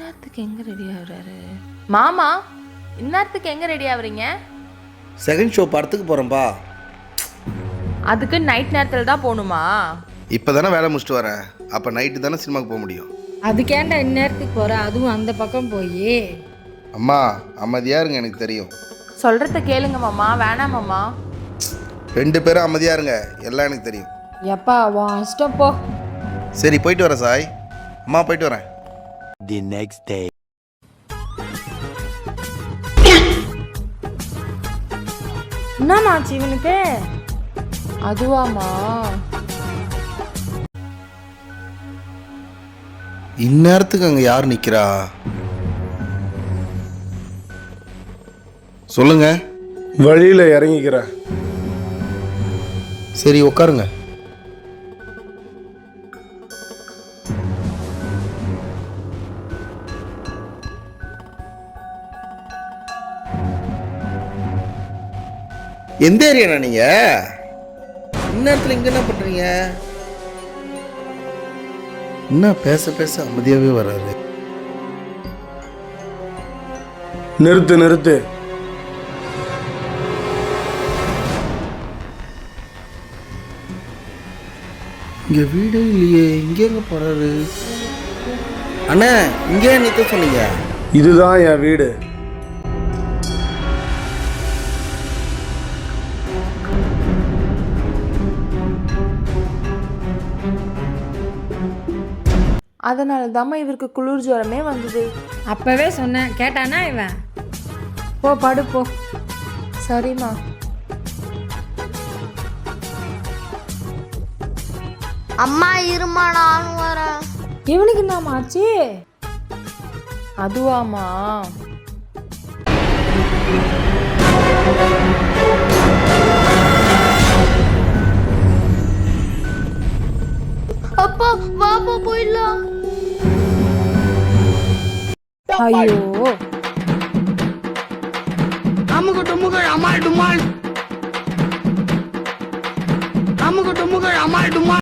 இந்நேரத்துக்கு எங்க ரெடி ஆகுறாரு? மாமா இந்நேரத்துக்கு எங்க ரெடி ஆகுறீங்க? செகண்ட் ஷோ படத்துக்கு போகிறேன்ப்பா அதுக்கு நைட் நேரத்தில் தான் போகணுமா? இப்போ தானே வேலை முடிச்சுட்டு வரேன் அப்போ நைட்டு தானே சினிமாக்கு போக முடியும். அதுக்கேண்டா இந்நேரத்துக்கு போற? அதுவும் அந்த பக்கம் போய். அம்மா அமைதியாக இருங்க எனக்கு தெரியும். சொல்றத கேளுங்க மாமா வேணாம் மாமா. ரெண்டு பேரும் அமைதியாக இருங்க எல்லாம் எனக்கு தெரியும். எப்பா உன் இஷ்டம் போ. சரி போயிட்டு வரேன் சாய். அம்மா போயிட்டு வரேன். The next day. என்னமாச்சு இவனுக்கு அதுவாமா இந்நேரத்துக்கு அங்கே யார் நிற்கிறா சொல்லுங்க. வழியில் இறங்கிக்கிறேன். சரி உட்காருங்க. எந்த ஏரியாண்ணா நீங்க? இந்நேரத்தில் இங்க என்ன பண்றீங்க? என்ன பேச பேச அமைதியாவே வர்றாரு நிறுத்து நிறுத்து. இங்க வீடே இல்லையே இங்க எங்க போறாரு? அண்ணா இங்கே நிற்க சொன்னீங்க? இதுதான் என் வீடு. அதனால தாம்மா இவருக்கு குளிர் ஜுரமே வந்தது. அப்பவே சொன்னேன். கேட்டானா இவன்? போ படு போ. சரிம்மா. அம்மா இருமா நானும் வரேன். இவனுக்கு என்னமாச்சு அதுவாமா அப்பா வாப்பா போயிடலாம். ஐயோ. அமுகு டுமுகள் அமால் டுமால் அமுகு டுமுகள் அமால் டுமால்